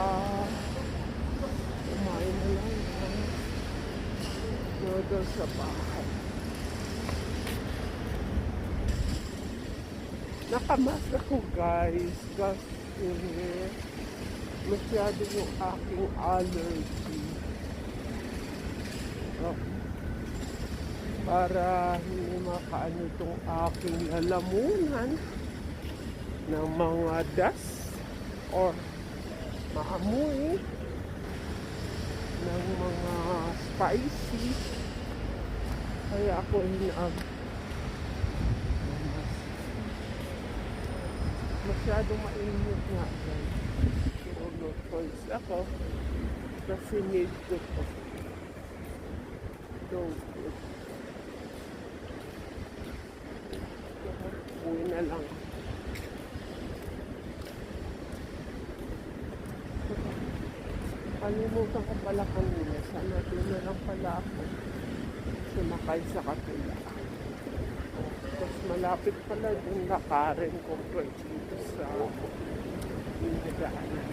baka kumain na lang ng noodles sa bahay. Nakamask ako guys kasi eh. masyado yung aking allergy. Oh. Para hindi makaano itong aking lalamunan ng mga dust or maamoy ng mga spicy. Kaya ako hinag masyado mainit nga guys. Pero no choice ako kasi need ko to. So good. Uwi na lang. Kalimutan ko pala kanina. Sana na lang pala ako sumakay sa kapila. Tapos malapit pala yung lakarin compared dito sa Indagaanan.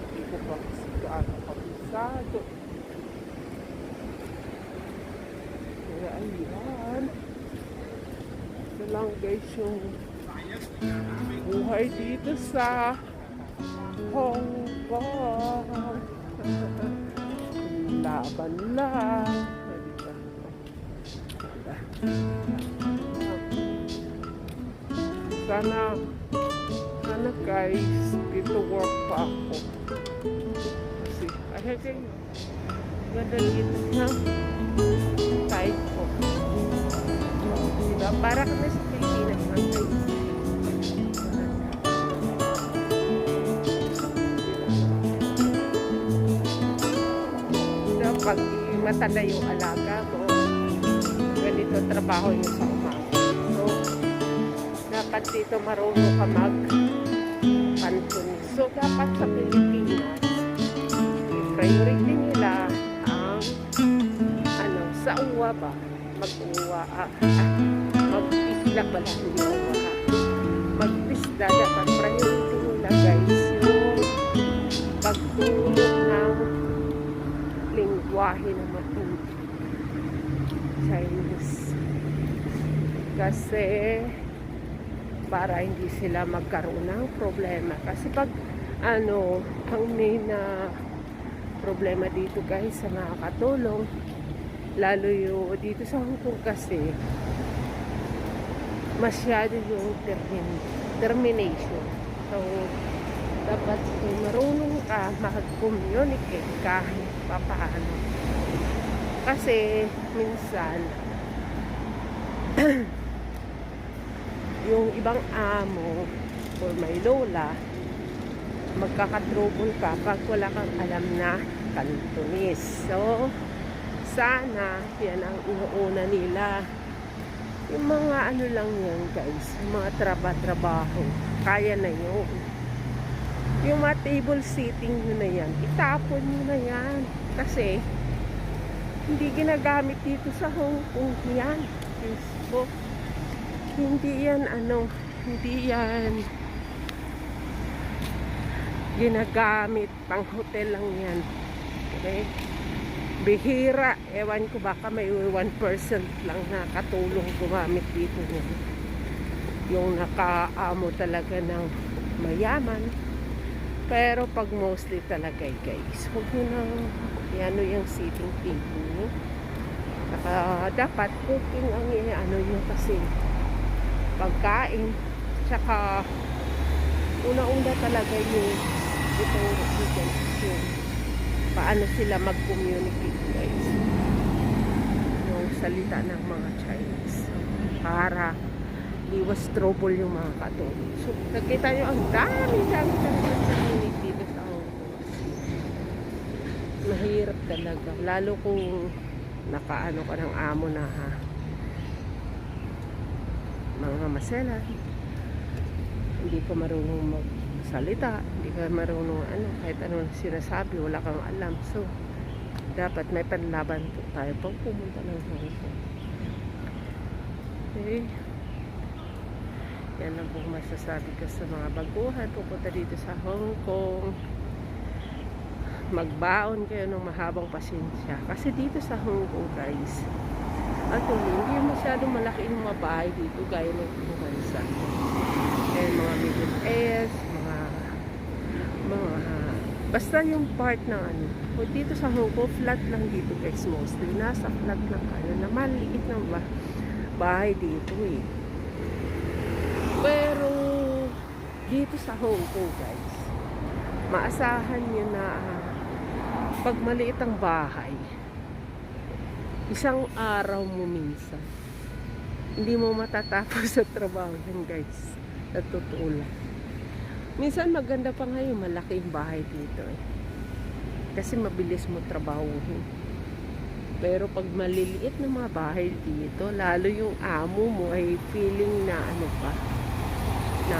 Hindi ko pa kasi gaano kabisado. Kaya ayan. Ito lang guys yung buhay dito sa Hong Kong. Laban lang. Sana, sana guys, dito work pa ako. Kasi, ay, ay, ganda dito na type ko. Diba? Para kami sa Pilipinas lang guys. Matanda yung alaga mo, ganito trabaho nyo sa umaga. So, dapat dito marunong ka mag pantunis. So, dapat sa Pilipinas, priority nila ang ano, sa uwa ba? Mag-uwa, ah, ah, mag-isla pala, hindi uwa. Mag-isla, dapat priority nila guys, yung pagtulog ng lingwahe matulog. Chinese. Kasi para hindi sila magkaroon ng problema. Kasi pag ano, ang main na problema dito guys sa nakakatulong, lalo yung dito sa Hong Kong kasi, masyado yung termin, termination. So, dapat kung marunong ka mag-communicate kahit papaano. Kasi minsan yung ibang amo or may lola magkakatrouble ka pag wala kang alam na Cantonese. So, sana yan ang inuuna nila. Yung mga ano lang yan guys, mga traba-trabaho, kaya na yun. Yung mga table sitting nyo na yan, itapon nyo na yan. Kasi, hindi ginagamit dito sa Hong Kong yan. Facebook. Hindi yan ano, hindi yan ginagamit pang hotel lang yan. Okay? Bihira, ewan ko baka may 1% lang na katulong gumamit dito yan. Yung nakaamo talaga ng mayaman. Pero pag mostly talaga guys, huwag nyo nang ano yung sitting table. Saka dapat cooking ang ano nyo kasi pagkain. Tsaka una-una talaga yung itong yung paano sila mag-communicate guys yung salita ng mga Chinese para iwas trouble yung mga katulong. So, nakita nyo ang dami, dami talaga sa clinic dito sa Hong Kong. Mahirap talaga. Lalo kung nakaano ka ng amo na ha, mga masela. Hindi ka marunong magsalita. Hindi ka marunong ano, kahit ano sinasabi, wala kang alam. So, dapat may panlaban po tayo pag pumunta ng Hong Kong. Okay. Yan lang po masasabi ko sa mga baguhan pupunta dito sa Hong Kong. Magbaon kayo ng mahabang pasensya. Kasi dito sa Hong Kong guys, actually, hindi masyadong malaki yung mga bahay dito gaya ng ibang bansa. And mga middle east, mga mga basta yung part ng ano. O dito sa Hong Kong, flat lang dito guys mostly. Nasa flat lang kayo na maliit ng ba bahay dito eh. Pero dito sa Hong Kong guys, maasahan nyo na ah, pag maliit ang bahay, isang araw mo minsan, hindi mo matatapos sa trabaho yan guys. Sa totoo lang. Minsan maganda pa ngayon, malaki yung bahay dito eh. Kasi mabilis mo trabahuhin. Pero pag maliliit na mga bahay dito, lalo yung amo mo ay feeling na ano pa, na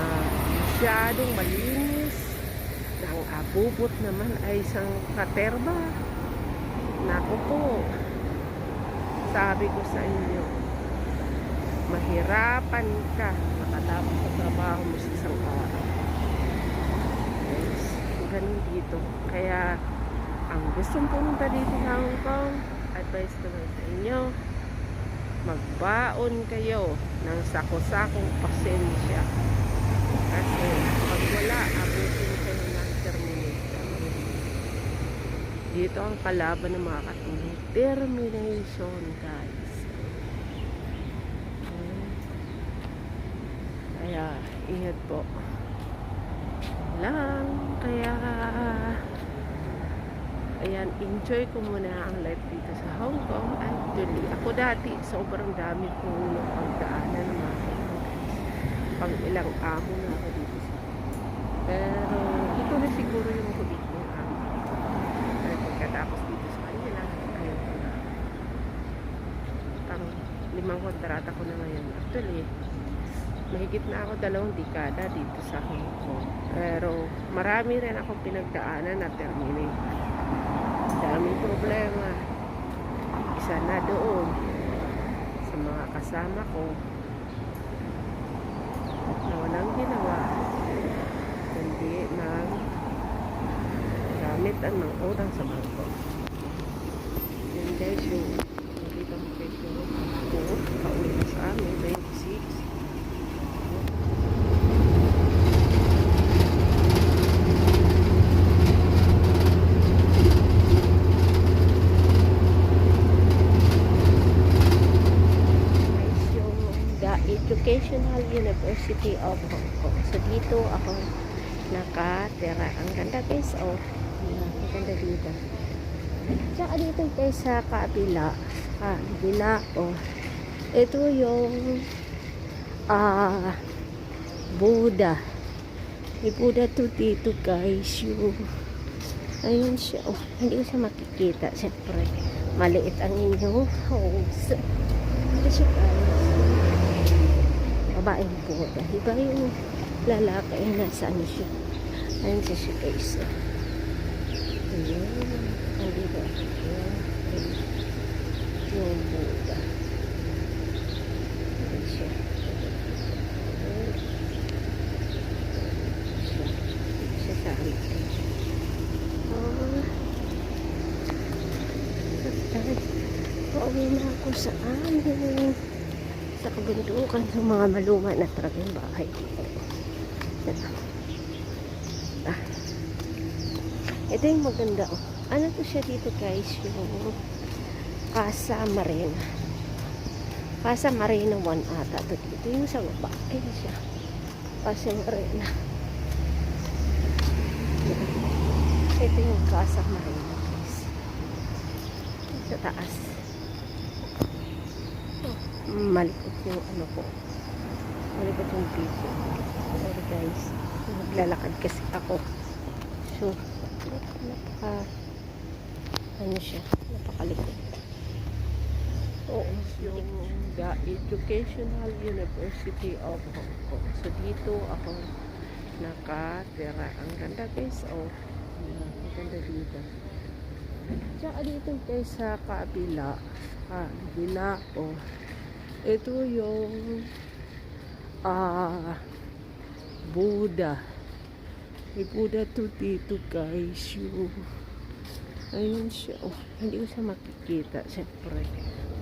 masyadong malinis, na ang abubot naman ay isang katerba. Naku po, sabi ko sa inyo, mahirapan ka makatapos sa trabaho mo sa isang araw. Yes, ganun dito. Kaya, ang gustong pumunta dito sa Hong Kong, advice ko lang sa inyo, magbaon kayo ng sako-sakong pasensya. Kasi pag wala, abutin kayo ng termination. Dito ang kalaban ng mga katulong. Termination, guys. Kaya, ingat po. Lang. Kaya, ayan, enjoy ko muna ang life dito sa Hong Kong. Actually, ako dati, sobrang dami kong pagdaanan ng mga kaibigan. Pang ilang amo na ako dito sa Pero, ito na siguro yung huli pagkatapos dito sa kanila, ayaw ko na. Pang limang kontrata ko na ngayon. Actually, mahigit na ako dalawang dekada dito sa Hong Kong. Pero marami rin akong pinagdaanan na terminate. Daming problema. Isa na doon sa mga kasama ko na walang ginawa kundi ng gamit ang ng utang sa bangko. Yun guys yung nakita mo yung ako pauwi na sa amin 26 guys yung The Educational University of Hong Kong. So dito ako nakatira. Ang ganda guys. Oh, Ayan, ang ganda dito. Tsaka dito guys sa kabila. Kabila. Oh. Ito yung ah Buddha. May Buddha to dito guys. Yung Ayun siya. Oh, hindi ko siya makikita. Siyempre, maliit ang inyong house. Ito siya guys. Babaeng Buddha. Iba yung lalaki ay nasa ano siya. Ayun siya guys. Siya. Sa amin. Oh. Guys, pauwi na ako sa amin. Sa kabundukan ng mga maluma na talaga yung bahay dito. Yan. Ah. Ito yung maganda oh. Ano to siya dito guys? Yung Casa Marina. Casa Marina 1 ata to dito. Yung sa baba. Ayun siya. Casa Marina. Ito yung Casa Marina guys. Sa taas. Malikot yung ano ko. Malikot yung piso. Sorry guys. Naglalakad kasi ako. So, napaka ano siya, napakalikot. Oo, yung The Educational University of Hong Kong. So, dito ako nakatira. Ang ganda guys, oh. Ang ganda dito. Tsaka dito guys sa kabila, kabila, oh. Ito yung ah Buddha. May Buddha to dito guys. Ayun siya. Oh, hindi ko siya makikita. Siyempre,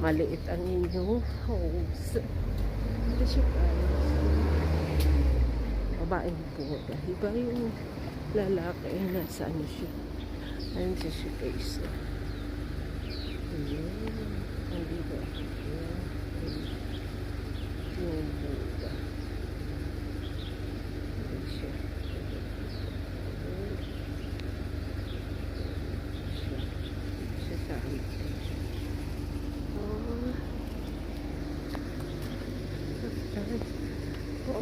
maliit ang inyong house. Ito siya guys. Babaeng Buddha. Iba yung lalaki. Nasa ano siya. Ayun siya siya guys. Ayun. Nandito ako. Ayun. Yung Buddha. Ayun siya. Ayun. Siya. Siya sa amin. Oh. Ayan.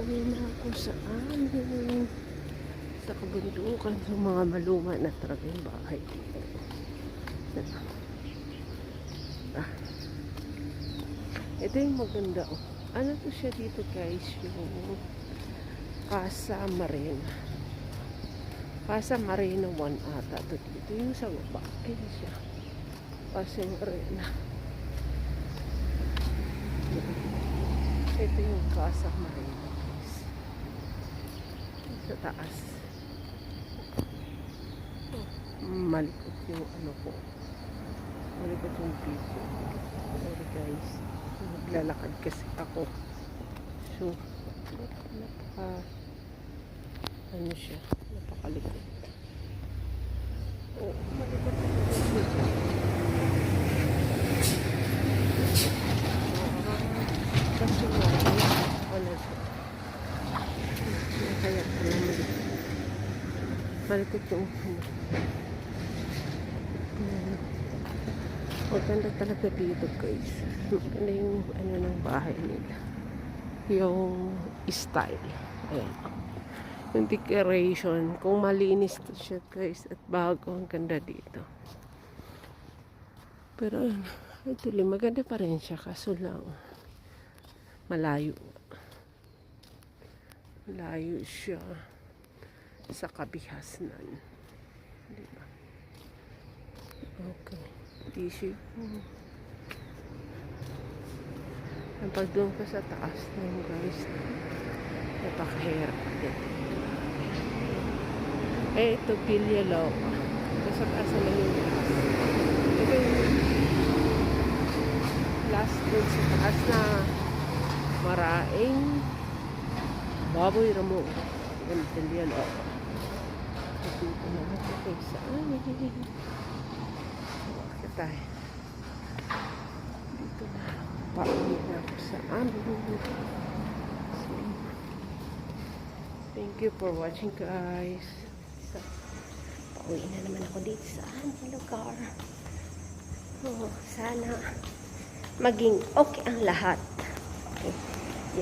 Pauwi na ako sa amin. Sa kabundukan sa mga maluma na talaga yung bahay dito. Ah. Ito yung maganda oh. Ano to siya dito guys? Yung Casa Marina. Casa Marina 1 ata to dito. Yung sa baba. Ayun siya. Casa Marina. Ito yung Casa Marina. Sa taas. Malikot yung ano ko. Malikot yung piso. Sorry guys. Naglalakad kasi ako. So, napaka ano siya, napakalikot. Oh, malikot yung piso. Kasi nga, ano siya. Kaya ko naman. Ano. Ayan. Maganda talaga dito guys. Maganda yung ano ng bahay nila. Yung style. Ayan. Yung decoration. Kung malinis to siya guys at bago. Ang ganda dito. Pero actually maganda pa rin siya. Kaso lang malayo. Malayo siya sa kabihasnan. Di ba? Okay. Tissue. Hmm. Ang pag doon ka sa taas na yung guys, napakahirap din. Eh, ito Pilya Loca. Ito sa taas naman yung ito yung last doon sa taas na maraing baboy ramo. Yung Pilya Loca. Dito na kayo sa amin. Bakit tayo? Dito na. Pauwi na ako sa amin. Thank you for watching guys. So, pauwi na naman ako dito sa aming lugar. Oh, sana maging okay ang lahat. Okay.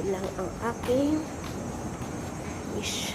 Yan lang ang aking wish.